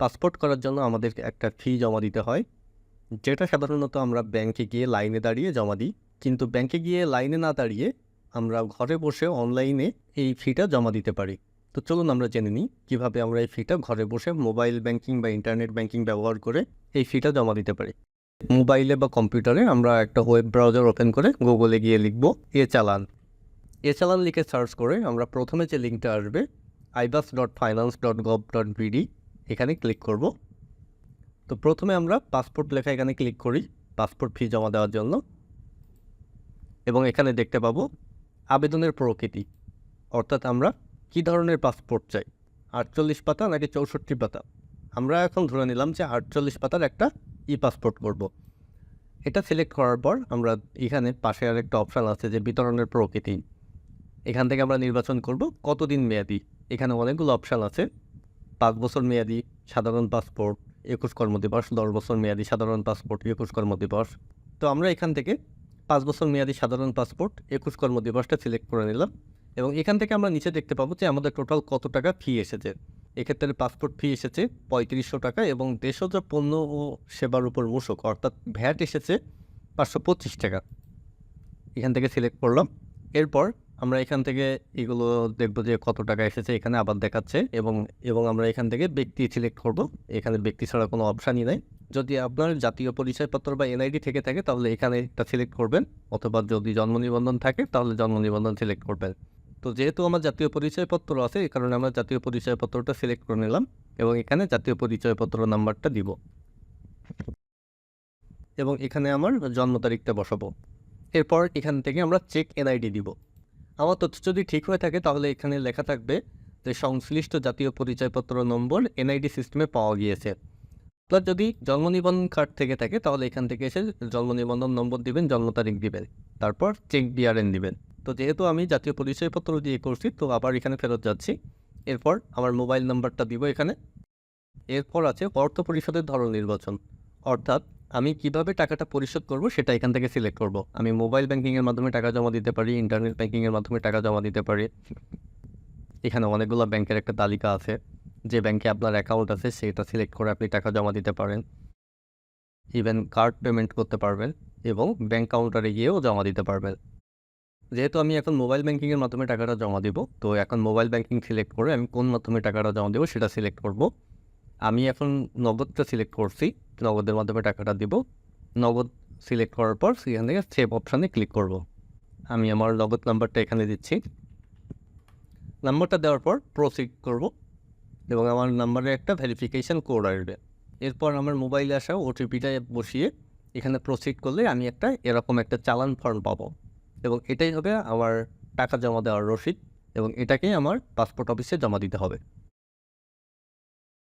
Passport করার জন্য আমাদের একটা ফি জমা দিতে হয়, যেটা সাধারণত আমরা ব্যাংকে গিয়ে লাইনে দাঁড়িয়ে জমা দিই। কিন্তু ব্যাংকে গিয়ে লাইনে না দাঁড়িয়ে আমরা ঘরে বসে অনলাইনে এই ফিটা জমা দিতে পারি। তো চলুন আমরা জেনে নিই কীভাবে আমরা এই ফিটা ঘরে বসে মোবাইল ব্যাংকিং বা ইন্টারনেট ব্যাংকিং ব্যবহার করে এই ফিটা জমা দিতে পারি। মোবাইলে বা কম্পিউটারে আমরা একটা ওয়েব ব্রাউজার ওপেন করে গুগলে গিয়ে লিখব এ চালান এ চালান লিখে সার্চ করে আমরা প্রথমে যে লিঙ্কটা আসবে, iBAS dot finance dot gov dot BD এখানে ক্লিক করব। তো প্রথমে আমরা পাসপোর্ট লেখা এখানে ক্লিক করি পাসপোর্ট ফি জমা দেওয়ার জন্য। এবং এখানে দেখতে পাবো আবেদনের প্রকৃতি অর্থাৎ আমরা কী ধরনের পাসপোর্ট চাই? আটচল্লিশ পাতা নাকি চৌষট্টি পাতা? আমরা এখন ধরে নিলাম যে আটচল্লিশ পাতার একটা ই পাসপোর্ট করব। এটা সিলেক্ট করার পর আমরা এখানে পাশে আর একটা অপশান আছে যে বিতরণের প্রকৃতি এখান থেকে আমরা নির্বাচন করব কতদিন মেয়াদি। এখানে অনেকগুলো অপশান আছে। পাঁচ বছর মেয়াদি সাধারণ পাসপোর্ট, একুশ কর্মদিবস, দশ বছর মেয়াদি সাধারণ পাসপোর্ট, একুশ কর্মদিবস। তো আমরা এখান থেকে পাঁচ বছর মেয়াদি সাধারণ পাসপোর্ট, একুশ কর্মদিবসটা সিলেক্ট করে নিলাম এবং এখান থেকে আমরা নিচে দেখতে পাবো যে আমাদের টোটাল কত টাকা ফি এসেছে। এক্ষেত্রে পাসপোর্ট ফি এসেছে পঁয়ত্রিশশো টাকা এবং দেশজ পণ্য ও সেবার উপর মূসক, অর্থাৎ ভ্যাট এসেছে পাঁচশো পঁচিশ টাকা। এখান থেকে সিলেক্ট করলাম। এরপর আমরা এখান থেকে এগুলো দেখব যে কত টাকা এসেছে এখানে আবার দেখাচ্ছে এবং এবং আমরা এখান থেকে ব্যক্তি সিলেক্ট করব। এখানে ব্যক্তি ছাড়া কোনো অপশানই নাই। যদি আপনার জাতীয় পরিচয়পত্র বা এনআইডি থেকে থাকে, তাহলে এখানে একটা সিলেক্ট করবেন। অথবা যদি জন্ম নিবন্ধন থাকে, তাহলে জন্ম নিবন্ধন সিলেক্ট করবেন। তো যেহেতু আমার জাতীয় পরিচয়পত্র আছে, এই কারণে আমরা জাতীয় পরিচয়পত্রটা সিলেক্ট করে নিলাম এবং এখানে জাতীয় পরিচয়পত্র নাম্বারটা দিব। এবং এখানে আমার জন্ম তারিখটা বসাবো। এরপর এখান থেকে আমরা চেক এনআইডি দিব। আমার তথ্য যদি ঠিক হয়ে থাকে, তাহলে এখানে লেখা থাকবে যে সংশ্লিষ্ট জাতীয় পরিচয়পত্র নম্বর এনআইডি সিস্টেমে পাওয়া গিয়েছে। আপনার যদি জন্ম নিবন্ধন কার্ড থেকে থাকে, তাহলে এখান থেকে এসে জন্ম নিবন্ধন নম্বর দিবেন, জন্ম তারিখ দিবেন। তারপর চেক বিআরএন দিবেন। তো যেহেতু আমি জাতীয় পরিচয়পত্র দিয়ে করছি, তো আবার এখানে ফেরত যাচ্ছি। এরপর আমার মোবাইল নাম্বারটা দিব এখানে। এরপর আছে অর্থ পরিষদের ধরন নির্বাচন। অর্থাৎ আমি কীভাবে টাকাটা পরিশোধ করব সেটা এখান থেকে সিলেক্ট করব। আমি মোবাইল ব্যাংকিংয়ের মাধ্যমে টাকা জমা দিতে পারি ইন্টারনেট ব্যাংকিংয়ের মাধ্যমে টাকা জমা দিতে পারি। এখানে অনেকগুলো ব্যাংকের একটা তালিকা আছে। যে ব্যাংকে আপনার অ্যাকাউন্ট আছে, সেটা সিলেক্ট করে আপনি টাকা জমা দিতে পারেন। ইভেন কার্ড পেমেন্ট করতে পারবেন এবং ব্যাংক কাউন্টারে গিয়েও জমা দিতে পারবেন। যেহেতু আমি এখন মোবাইল ব্যাংকিংয়ের মাধ্যমে টাকাটা জমা দিব, তো এখন মোবাইল ব্যাংকিং সিলেক্ট করে আমি কোন মাধ্যমে টাকাটা জমা দেবো সেটা সিলেক্ট করব। আমি এখন নগদটা সিলেক্ট করছি। নগদের মাধ্যমে টাকাটা দিব। নগদ সিলেক্ট করার পর সেখান থেকে সেভ অপশানে ক্লিক করব। আমি আমার নগদ নাম্বারটা এখানে দিচ্ছি। নাম্বারটা দেওয়ার পর প্রসিড করব এবং আমার নাম্বারে একটা ভেরিফিকেশান কোড আসবে। এরপর আমার মোবাইলে আসা ওটিপিটা বসিয়ে এখানে প্রসিড করলে আমি একটা এরকম একটা চালান ফর্ম পাবো। এবং এটাই হবে আমার টাকা জমা দেওয়ার রসিদ এবং এটাকেই আমার পাসপোর্ট অফিসে জমা দিতে হবে।